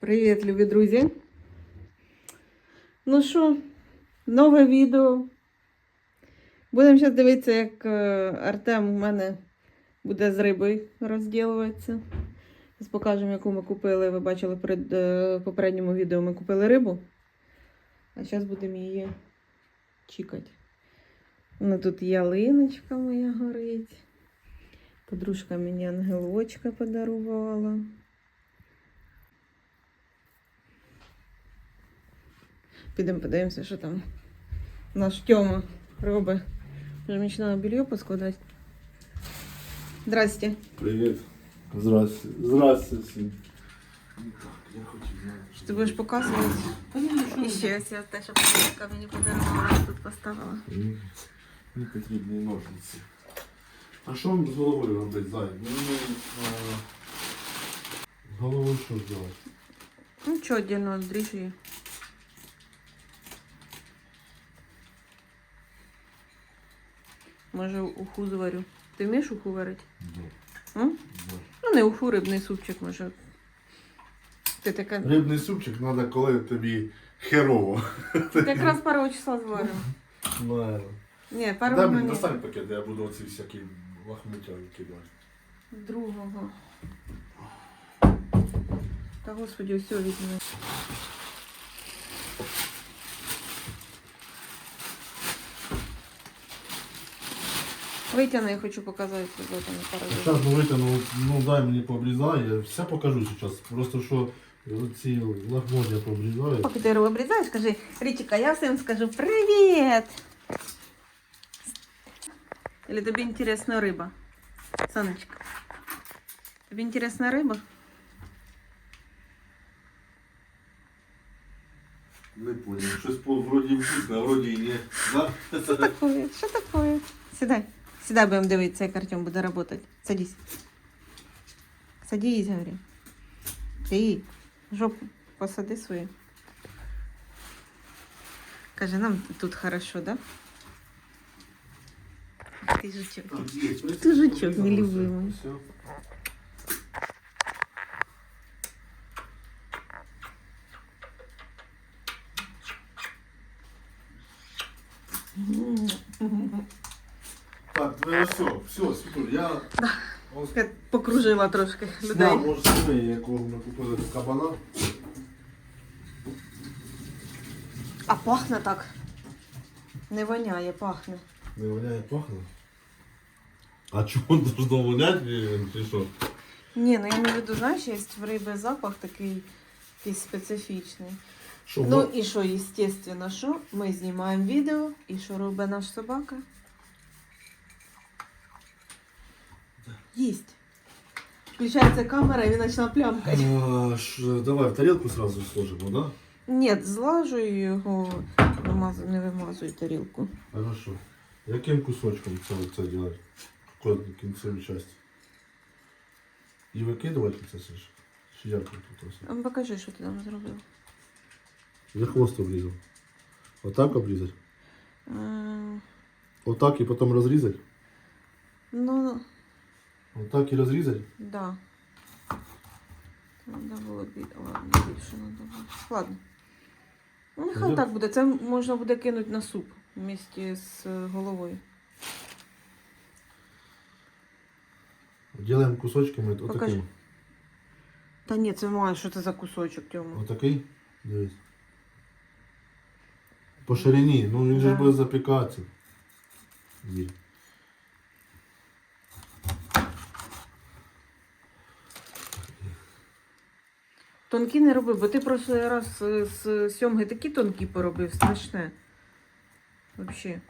Привіт, любі друзі. Ну що, нове відео. Будемо зараз дивитися, як е, Артем у мене буде з рибою розділуватися. Зараз покажемо, яку ми купили. Ви бачили е, в попередньому відео ми купили рибу. А зараз будемо її чікати. Ну, тут ялиночка моя горить. Подружка мені ангелочка подарувала. Підемо подивимося, що там наш Тьома робить. Вже мені ще треба белье поскладати. Здрасте. Привет. Здрасте. Здрасте всім. Так, я хотів знати, що Ти будеш показувати? І ще ось я те, що подружка мені подарувала, тут поставила. Мені мені потрібні ножниці. А що вам з головою робити, зай? Мені а, з головою що зробити? Ну що, віддільно відріж Може, уху зварю. Ти вмієш уху варити? Да. М? Да. Ну, не уху, рибний супчик, може. Ти таке. Рибний супчик треба, коли тобі херово. Ти Якраз пару числа. Наверно. Ні, пару Дай мені достань пакет, я буду оці всякі лахмиття кидати. Другого. Та господи, все візьми. Витягни, я хочу показати тебе там пару. Зараз ну витягну, ну дай мені пообрізай, я все покажу зараз. Просто що ці лахмотья пообрізаю. Поки ти обрізаєш, скажи, Річика, я всім скажу привіт! Или тобі інтересна риба? Сонечка, тобі інтересна риба? Не понял, щось по вроді вкусне, а вроді і ні. Да? Що такое? Що такое? Сідай. Сідай, будемо дивитися, як Артем буде працювати. Садись. Садись, говорю. Ти, жопу посади свою. Каже, нам тут хорошо, да? Ти жучок. Так, є. Ти жучок, мій Все. Все, Світуль, я... Ось Я покружила трошки людей. може, сюди, якого ми купили кабана. А пахне так. Не воняє, пахне. Не воняє, пахне. А чому должно воняти, чи що? Ні, ну я не веду, знаєш, є в риби запах такий якийсь специфічний. Що, Ну во- і що, естественно, що ми знімаємо відео, і що робить наш собака? Їсть. Включається камера і він почне плямкати. А, ш- давай в тарілку сразу сложимо, да? Ні, злажую його, вимазу- не вимазую тарілку. Хорошо. Яким кусочком це, це делать? Какой кінцевій часті? І викидувати це все ж? Чи як тут ось? А ну, Покажи, що ти там зробив. Я хвост обрізав. Отак обрізати? Е, Отак і потім розрізати? Ну, Отак і розрізати? да. Треба було бі... Ладно, більше треба було. Ладно. Ну, нехай Пойдем? так буде. Це можна буде кинути на суп вместе з е, головою. Делаємо кусочками Покажи. отаким. Та ні, це має, що це за кусочок, Тьома. Отакий? Дивись. По ширині, ну він же Да. буде запікатися. Вір. Тонкі не роби, бо ти прошлий раз з сьомги такі тонкі поробив, страшне. Взагалі.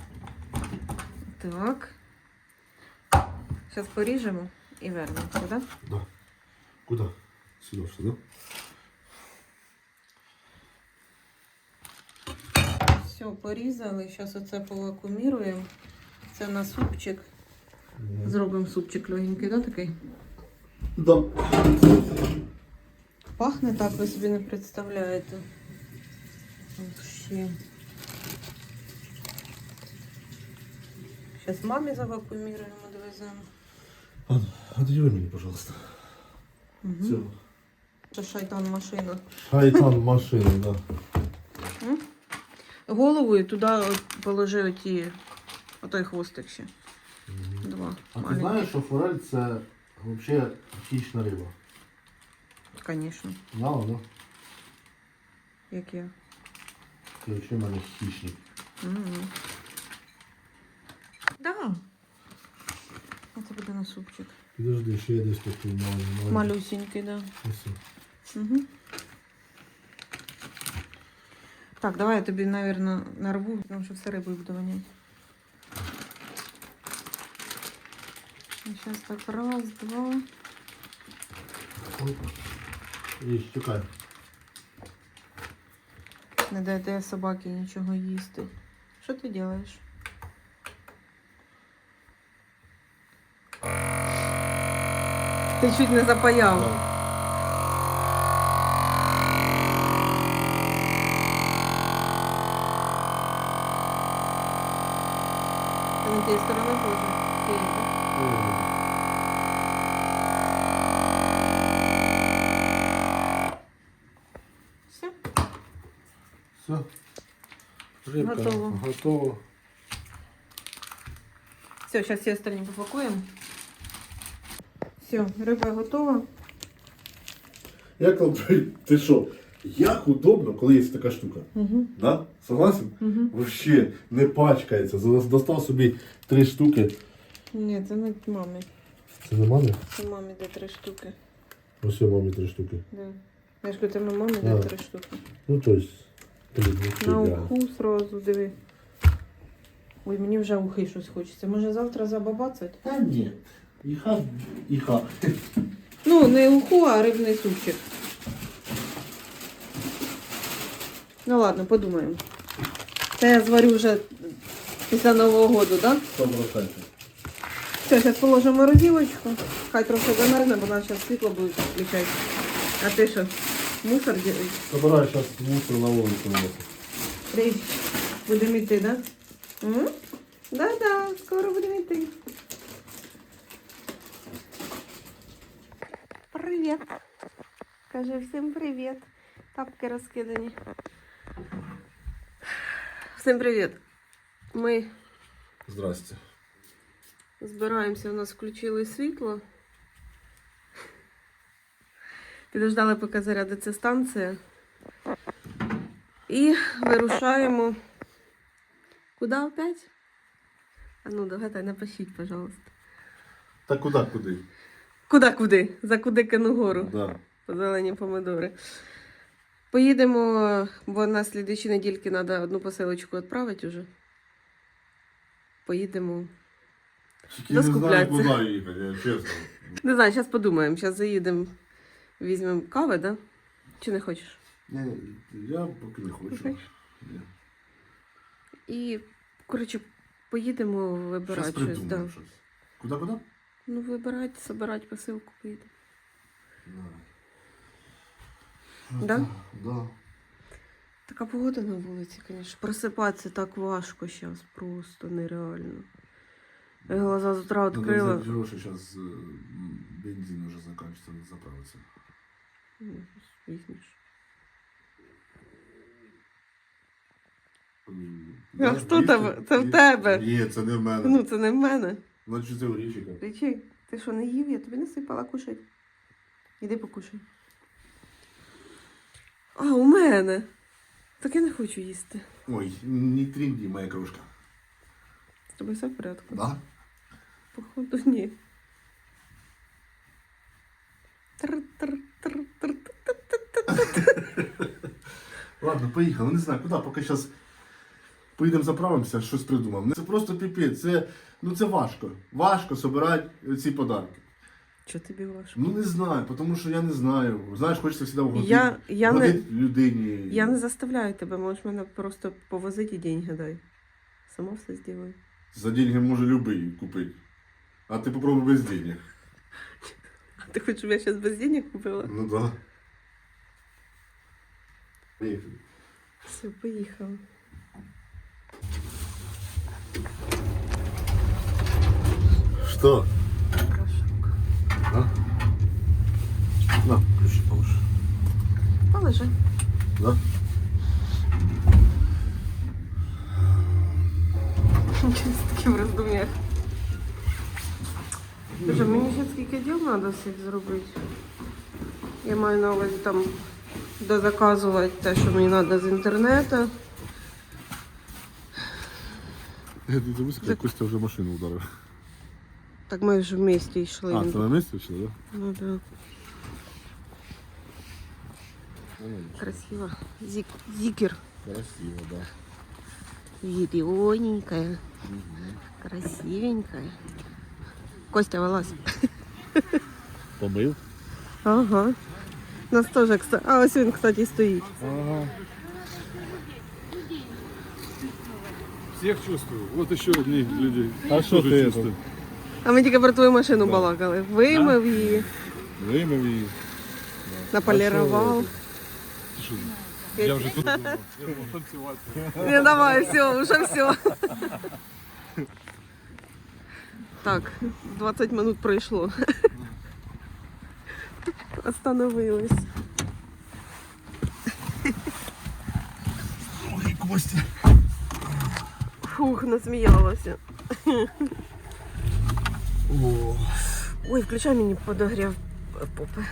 Так. Зараз поріжемо і вернемося, так? Да. Куда? Сюда, сюда. Все, порізали. Зараз оце повакууміруємо. Це на супчик. Зробимо супчик легенький, да, такий? Да. Пахне так, ви собі не представляєте. Вообще. Зараз мамі завакууміруємо, довеземо. А, отойди мені, пожалуйста. Угу. Все. Це шайтан машина. Шайтан машини, да. Голову і туди от положи оті, отой хвостик ще. Два. А ти маленьких. знаєш, що форель це взагалі хищна риба? Звісно. Знала, да? Як я. Ти в мене хищник. Мгм. Да. А це буде на супчик. Підожди, ще я десь такий маленький. Малюсенький, да. Ось. Угу. Так, давай я тобі, наверное, нарву, тому що все рибою буду воняти. Зараз так, раз, два. Оп. І чекай. Не дайте собаки нічого їсти. Що ти робиш? Ти чуть не запаяв. На тієї сторони теж? Тієї, так? Все? Все. Рибка Готово. готова. Все, сейчас все остальные попакуем. Все, рыба готова. Як там, ти що? Як удобно, коли є така штука. Угу. Да? Согласен? Угу. Вообще не пачкається. Достав собі три штуки. Ні, це не мамі. Це не мамі? Це мамі де три штуки. Ось є мамі три штуки. Да. Я ж кажу, це на мамі де три штуки. Ну то есть, На ідеально. уху сразу диви. Ой, мені вже ухи щось хочеться. Може завтра забабацать? Та ні. Іха, іха. Ну, не уху, а рибний супчик. Ну ладно, подумаємо. Це я зварю вже після Нового року, так? Да? Все, зараз положимо морозилочку. Хай трохи замерзне, бо нас зараз світло буде включати. А ти що, мусор ділиш? Собираю зараз мусор на носити. Річ, будемо йти. Да? Да-да, скоро будемо йти. Привіт. Кажи всім привіт. Тапки розкидані. Всім привіт. Ми Здрасте. Збираємося, у нас включили світло. Підождали, поки зарядиться станція. І вирушаємо. Куди опять? А ну, догадай, напишіть, пожалуйста. Та куди, куди? Куди куди? За куди кину гору? Да. По зелені помидори. Поїдемо, бо на слідчі недільки треба одну посилочку відправити вже. Поїдемо. Тільки не знаю, куди їхати, я чесно. Не знаю, зараз подумаємо. Зараз заїдемо, візьмемо кави, да? Чи не хочеш? Ні, я поки не хочу. Ні. І, коротше, поїдемо вибирати щось. придумаємо Да. щось. Куди, куди? Ну, вибирати, собирати посилку поїдемо. Да? Да. Така погода на вулиці, звісно. Просипатися так важко зараз, просто нереально. Я глаза з утра Надо відкрила. взять гроши, сейчас бензин уже заканчивается, надо заправиться. Ну. А хто тебе? Це в тебе. Ні, це не в мене. Ну, це не в мене. Значить, це у Річика. Речі, ти що, не їв? Я тобі не сипала кушать. Іди покушай. А, у мене. Так я не хочу їсти. Ой, не тренди, моя кружка. Тобою все в порядку? Да? Походу, ні. Ладно, поїхали. Не знаю, куди, поки зараз поїдемо заправимося, щось придумаємо. Це просто піпець. Це, ну це важко. Важко збирати ці подарки. Що тобі важко? Ну не знаю, тому що я не знаю. Знаєш, хочеться завжди вгодити, Я, я, не, людині. я не заставляю тебе, можеш мене просто повозити і деньги дай. Сама все зроблю. За деньги може любий купити. А ти попробуй без денег. А ти хочеш, щоб я зараз без денег купила? Ну да. Поїхали. Все, поїхала. Что? Порошок. А? На, ключи положи. лежи. Да? Таке в роздум'ях. Боже, мені ще скільки діл треба всіх зробити. Я маю на увазі там дозаказувати те, що мені треба з інтернету. Я забув, як Костя вже машину ударив. Так ми ж в місті йшли. А, це на місці чи, да? Ну да. Красиво. Зик, зикер. Красиво, да. Зелененькая. Красивенькая. Костя, вылазь. Помив? Ага. Нас тоже, кстати. А, ось він, кстати, стоїть. Ага. Всех чувствую. Вот еще одни люди. А що тоже ти чувствую. А ми тільки про твою машину балакали. Вимив її, Вымыл и... наполірував. Ты что, Я уже тут думал. Я думал, танцевать. Не, давай, все, уже все. Так, 20 минут пройшло. Остановились. Ой, Костя. Фух, насміялася. О. Ой, включай мені подогрів попи.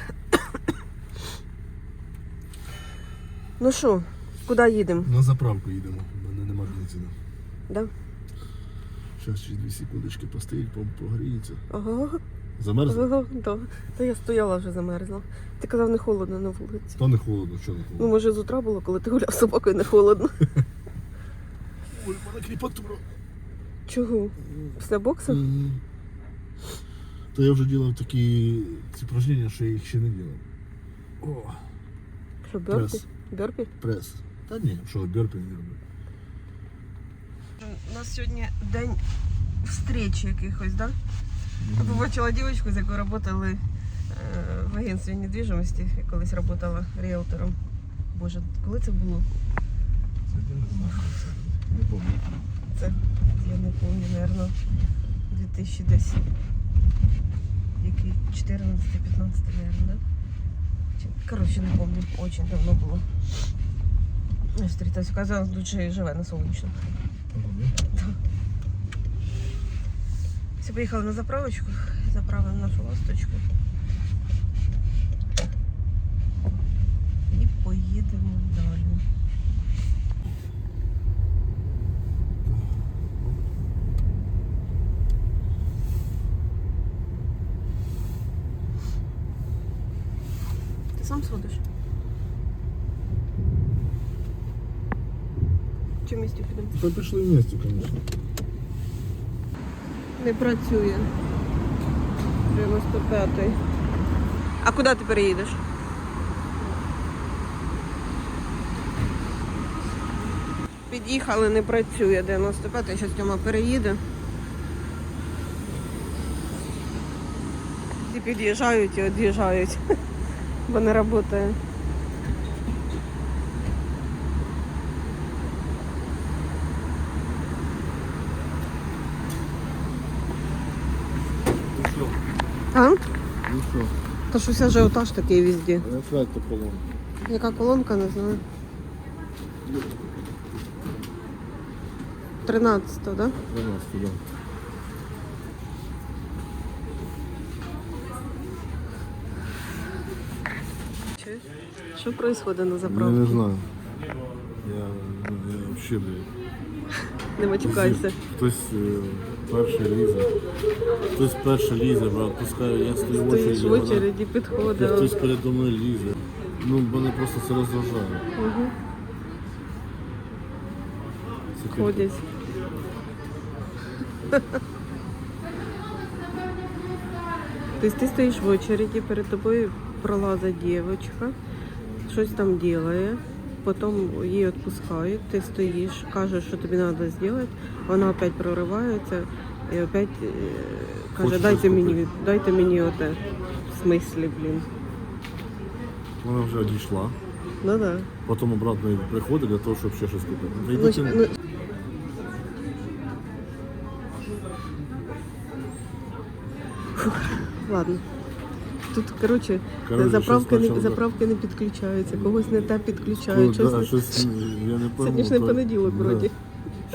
Ну що, куди їдемо? На заправку їдемо. У мене нема бензину. Да? Зараз через 2 секундочки постоїть, погріється. Ага, Замерзла? ага, да. Та я стояла вже замерзла. Ти казав, не холодно на вулиці. Та не холодно, що не холодно. Ну, може, з утра було, коли ти гуляв з собакою, не холодно. Ой, в мене кріпатура. Чого? Після боксу? Мгм. То я вже робив такі ці упражнення, що я їх ще не робив. О, Що, бьорпі? Прес. Бьорпі? прес. Та ні, що бьорпі не роблю. У нас сьогодні день встречі якихось, так? Да? Побачила дівчинку, з якою працювали е, в агентстві недвіжимості. Я колись працювала ріелтором. Боже, коли це було? Це я не знаю. Не пам'ятаю. Це я не пам'ятаю, мабуть, 2010. Який 14-15, мабуть, да? Чи- Коротше, не пам'ятаю, очень давно було. Я Встріталась, казалось, тут ще й живе на сонячному. Все, поїхали на заправочку, заправимо нашу ласточку. І поїдемо далі. Ти сам сходиш? Чи в місті підемо? Та пішли вместе, звісно. Не працює. 95-й. А куди ти переїдеш? Під'їхали, не працює 95-й, зараз Тьома переїде. І під'їжджають і від'їжджають, бо не працює. А? Ну що, Та щось ажіотаж такий везде. я тратю колонку. Яка колонка, не знаю. 13, да? 12, да. Що відбувається на Я не знаю. Я, ну, я взагалі, блядь. Не матюкайся. Хтось е, перший лізе. Хтось перший лізе, брат, пускай я стою в очереді. Стоїш в вона- очереді, і підходив. Хтось передо мною лізе. Ну, мене просто це роздражає. Угу. Це. Ходять. Тобто ти стоїш в очереді, перед тобою пролазить дівчинка, щось там робить, потім її відпускають, ти стоїш, кажеш, що тобі треба зробити, вона опять проривається і опять е, каже, дайте мені, купити». дайте мені оте. В смислі, блін. Вона вже одійшла. Ну да. Потім обратно приходить для того, щоб ще щось купити. Ну, ну... Фух, ладно. Тут, коротше, Коротше, заправки, щось не, почав- заправки не підключаються, когось не те підключають. Да, щось не- щось, я не пойму. Сьогодні ж не то- понеділок, да. вроді.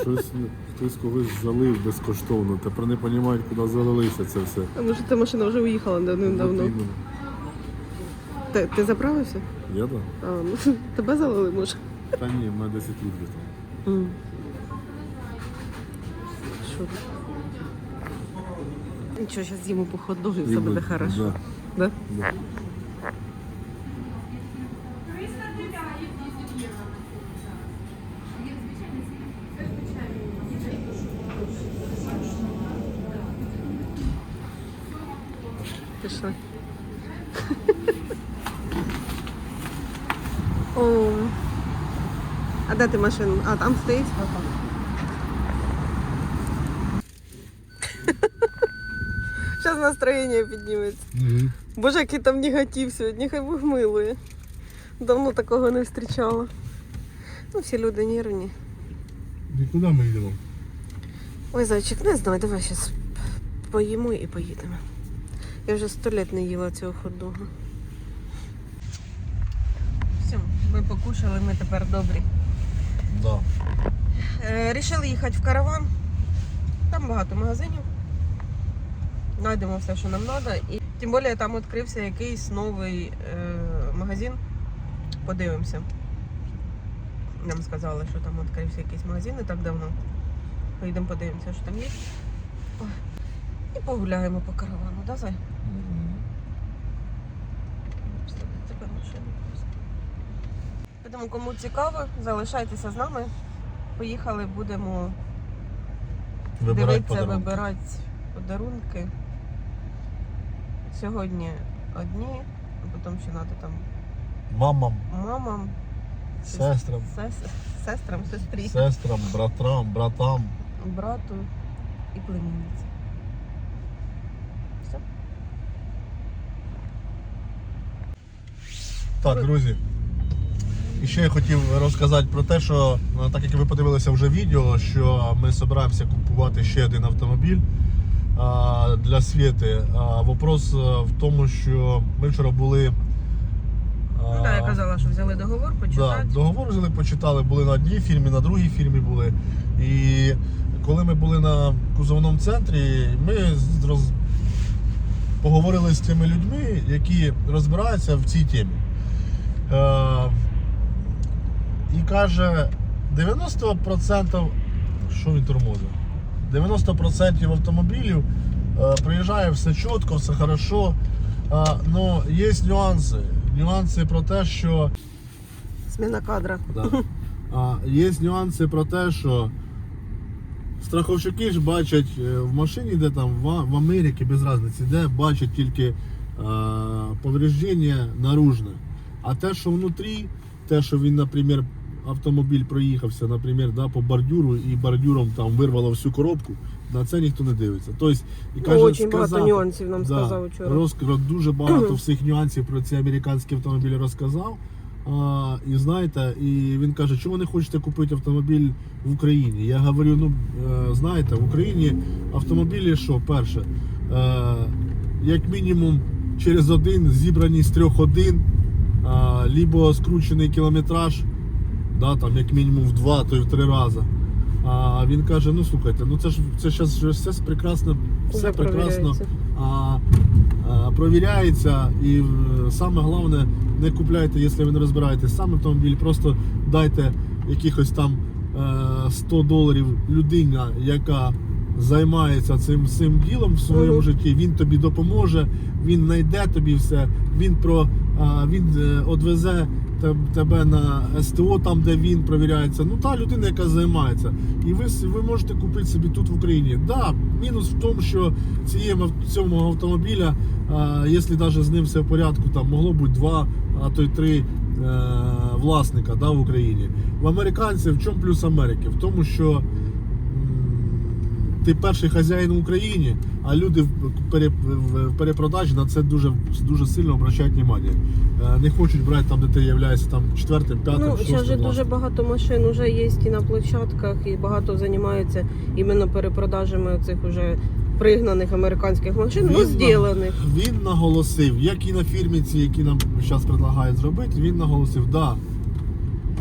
Щось хтось когось залив безкоштовно. Тепер не розуміють, куди залилися це все. А може ця машина вже уїхала давним-давно. От іменно. Ти, ти заправився? Я так? А, ну, тебе залили, може. Та ні, в мене 10 літрів там. Що? Нічого, зараз з'їмо по хот-догу і все буде хорошо. Да, Да? да. Пішли. О. А де ти машину? А, там стоїть? Зараз настроєння підніметься. Мгм. Боже, який там негатив сьогодні, хай Бог милує. Давно такого не зустрічала. Ну, всі люди нервні. І куди ми йдемо? Ой, зайчик, не знаю, давай зараз поїмо і поїдемо. Я вже сто літ не їла цього хот-дога. Все, ми покушали, ми тепер добрі. Да. Е, рішили їхати в караван. Там багато магазинів. Знайдемо все, що нам треба. І тим більше там відкрився якийсь новий е, магазин. Подивимося. Нам сказали, що там відкрився якийсь магазин не так давно. Поїдемо подивимося, що там є. І погуляємо по каравану, да, Зай? Тому кому цікаво, залишайтеся з нами. Поїхали, будемо Вибирать дивитися, подарунки. вибирати подарунки. Сьогодні одні, а потім ще треба там Мамам, мамам, сестрам, сес- сестрам, сестрі, сестрам, братрам, братам. брату і племінниці. Все. Так, друзі. І ще я хотів розказати про те, що ну, так як ви подивилися вже відео, що ми збираємося купувати ще один автомобіль для Світи. Вопрос в тому, що ми вчора були. Ну так, я казала, що взяли договор, Да, договор взяли, почитали, були на одній фірмі, на другій фірмі були. І коли ми були на кузовному центрі, ми роз... поговорили з тими людьми, які розбираються в цій темі. Е... І каже, 90% що він тормозив? 90% автомобілів е, приїжджає все чітко, все хорошо. Але є нюанси. Нюанси про те, що Зміна кадра. Да. А, є нюанси про те, що страховщики ж бачать е, в машині, де там в, в Америці, без різниці, де бачать тільки е, повреждення наружне. А те, що внутрі, те, що він, наприклад, автомобіль проїхався, наприклад, да, по бордюру і бордюром там вирвало всю коробку, на це ніхто не дивиться. Тобто, і Ну, каже, Очень багато нюансів нам сказав вчора. Розк- дуже багато всіх нюансів про ці американські автомобілі розказав. А, і знаєте, і він каже, чому не хочете купити автомобіль в Україні? Я говорю, ну е, знаєте, в Україні автомобілі, що перше, е, як мінімум через один зібрані з трьох один, а, либо скручений кілометраж, да, там як мінімум в два, то й в три рази. А він каже: ну слухайте, ну це ж це зараз все прекрасно, все прекрасно а, а, провіряється. І е, саме головне, не купляйте, якщо ви не розбираєтесь сам автомобіль, просто дайте якихось там е, 100 доларів людині, яка займається цим, цим ділом в своєму Мгм. житті. Він тобі допоможе, він знайде тобі все, він про а, він е, одвезе тебе на СТО, там де він провіряється. Ну та людина, яка займається. І ви, ви можете купити собі тут в Україні. Да, мінус в тому, що цієї, цьому автомобіля, а, якщо навіть з ним все в порядку, там могло бути два, а то й три е, власника да, в Україні. В американців в чому плюс Америки? В тому, що ти перший хазяїн в Україні, а люди в перепродажі на це дуже, дуже сильно обращають увагу. Е, Не хочуть брати там, де ти являєшся там четвертим, п'ятим, Ну, зараз же дуже багато машин вже є і на площадках, і багато займаються іменно перепродажами цих уже пригнаних американських машин, ну зроблених. Він наголосив, як і на фірмі ці, які нам зараз предлагають зробити, він наголосив, да.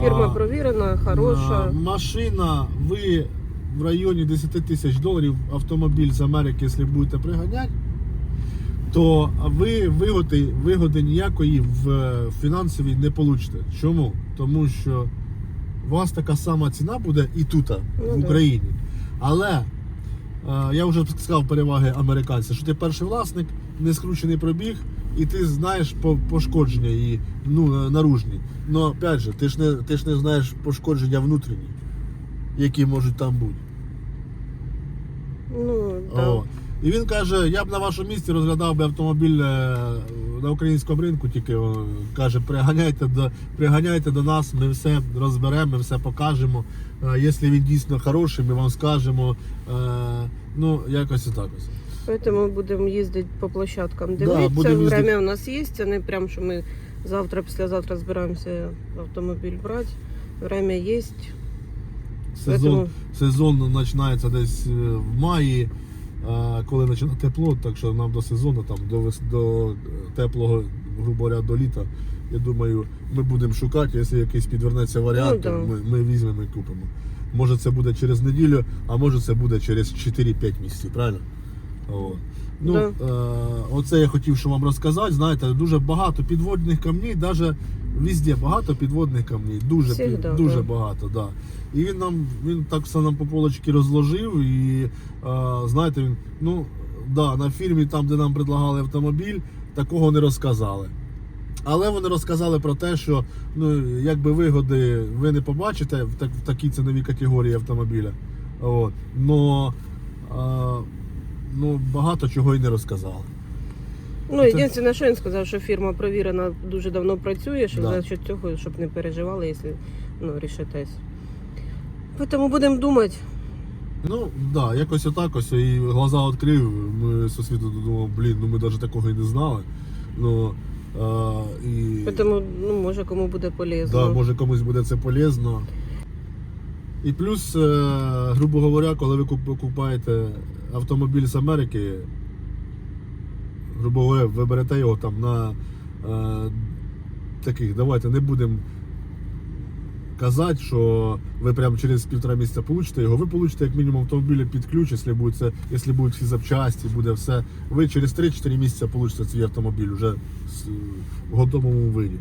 Фірма а, провірена, хороша. а, Машина, ви в районі 10 тисяч доларів автомобіль з Америки, якщо будете приганяти, то ви вигоди, вигоди ніякої в е, фінансовій не получите. Чому? Тому що у вас така сама ціна буде і тут, Ну, в. Україні. Але е, я вже сказав переваги американця, що ти перший власник, не скручений пробіг, і ти знаєш пошкодження і ну, наружні. Но опять же, ти ж не, ти ж не знаєш пошкодження внутрішні, які можуть там бути. Ну, да. О. І він каже, я б на вашому місці розглядав би автомобіль е, на українському ринку, тільки о, каже, приганяйте до, приганяйте до нас, ми все розберемо, ми все покажемо. Е, Якщо він дійсно хороший, ми вам скажемо. Е, Ну, якось і так ось. Поэтому будемо їздити по площадкам Да, дивитися. їздити. Время у нас є, а не прям, що ми завтра, післязавтра збираємося автомобіль брати. Время є. Сезон, Поэтому- сезон починається десь е, в маї, е, коли починає тепло, так що нам до сезону, там, до, до е, теплого, грубо говоря, до літа. Я думаю, ми будемо шукати, якщо якийсь підвернеться варіант, Ну, да. ми, ми візьмемо і купимо. Може це буде через неділю, а може це буде через 4-5 місяців, правильно? От. Ну, Да. е, оце я хотів що вам розказати. Знаєте, дуже багато підводних камней, навіть везде багато підводних камней. Дуже, Всегда, пі- дуже да. багато, да. І він нам він так все нам по полочки розложив. І е, знаєте, він, ну да, на фірмі, там, де нам предлагали автомобіль, такого не розказали. Але вони розказали про те, що ну, якби вигоди ви не побачите в, так, в такій ціновій категорії автомобіля. От. Но, е, ну, багато чого і не розказали. Ну, єдине, що він сказав, що фірма провірена дуже давно працює, що Да. за що цього, щоб не переживали, якщо ну, рішитесь. Тому будемо думати. Ну, да, якось отак ось і глаза відкрив. Ми з освіту думали, блін, ну ми навіть такого і не знали. Ну, а, і, Тому, ну, може, кому буде полезно. да, може комусь буде це полезно. І плюс, е, грубо говоря, коли ви куп- купаєте автомобіль з Америки, грубо говоря, ви берете його там на е, таких, давайте не будемо казати, що ви прямо через півтора місяця получите його. Ви получите як мінімум автомобілі під ключ, якщо будуть, це, якщо будуть всі запчасті, буде все. Ви через 3-4 місяці получите свій автомобіль вже в готовому виді.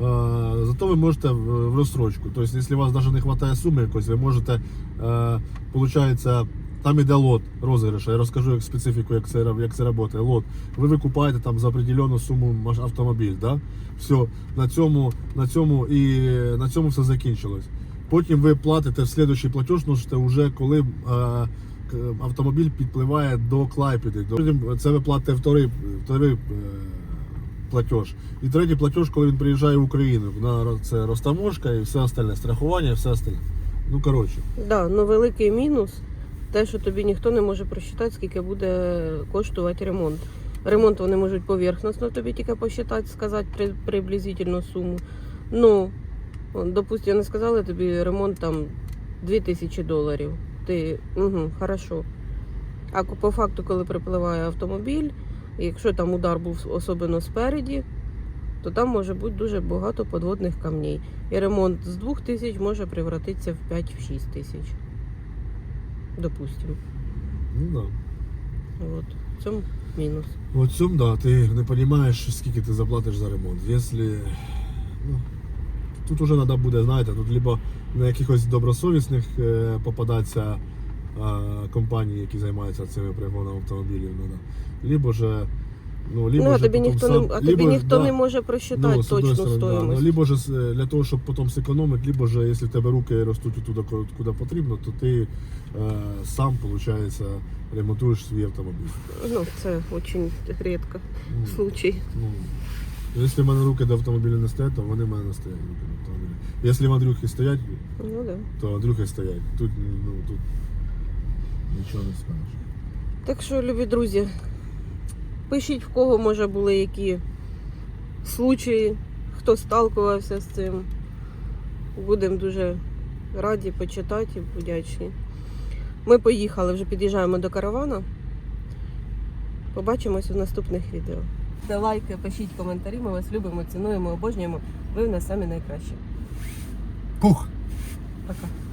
Е, Зато ви можете в розстрочку. Тобто, якщо у вас навіть не вистачає суми якось, ви можете, е, получається, там іде лот розіграша. Я розкажу як специфіку, як це, як це працює. Лот. Ви викупаєте там за определену суму автомобіль. Да? Все, на цьому, на цьому і на цьому все закінчилось. Потім ви платите в слідуючий платеж, можете вже коли е, автомобіль підпливає до Потім Це ви платите вторий, вторий е, платеж. І третій платеж, коли він приїжджає в Україну. На це розтаможка і все остальне, страхування і все остальне. Ну коротше. Да, ну великий мінус те, що тобі ніхто не може просчитати, скільки буде коштувати ремонт. Ремонт вони можуть поверхностно тобі тільки посчитати, сказати при, приблизительну суму. Ну, от, допустим, не сказали тобі ремонт там 2000 доларів. Ти угу, хорошо. А по факту, коли припливає автомобіль, і якщо там удар був особливо спереді, то там може бути дуже багато подводних камней. І ремонт з 2000 може превратитися в 5-6 тисяч. Допустим. Ну да. От. В цьому мінус. В цьому, да, ти не розумієш, скільки ти заплатиш за ремонт. Якщо, ну, тут уже треба буде, знаєте, тут либо на якихось добросовісних е, попадатися компаній, які займаються цими пригоном автомобілів, ну, да. Либо же, ну, либо ну, а тобі ніхто сам- не, а тобі либо, ніхто да, не може просчитати одної точну сторони, да, ну, либо же з- для того, щоб потім зекономити, либо же, якщо в тебе руки ростуть туди, ку- куди потрібно, то ти е, сам, виходить, ремонтуєш свій автомобіль. Ну, це дуже рідко Ну, случай. Ну, якщо в мене руки до автомобіля не стоять, то вони в мене не стоять руки до автомобіля. Якщо в Андрюхи стоять, Ну да. то Андрюхи стоять. Тут, ну, тут нічого не скажеш. Так що, любі друзі, пишіть в кого може були які случаї, хто сталкувався з цим. Будемо дуже раді почитати і вдячні. Ми поїхали, вже під'їжджаємо до каравана. Побачимось у наступних відео. Ставте лайки, пишіть коментарі. Ми вас любимо, цінуємо, обожнюємо. Ви в нас самі найкращі. Пух! Пока.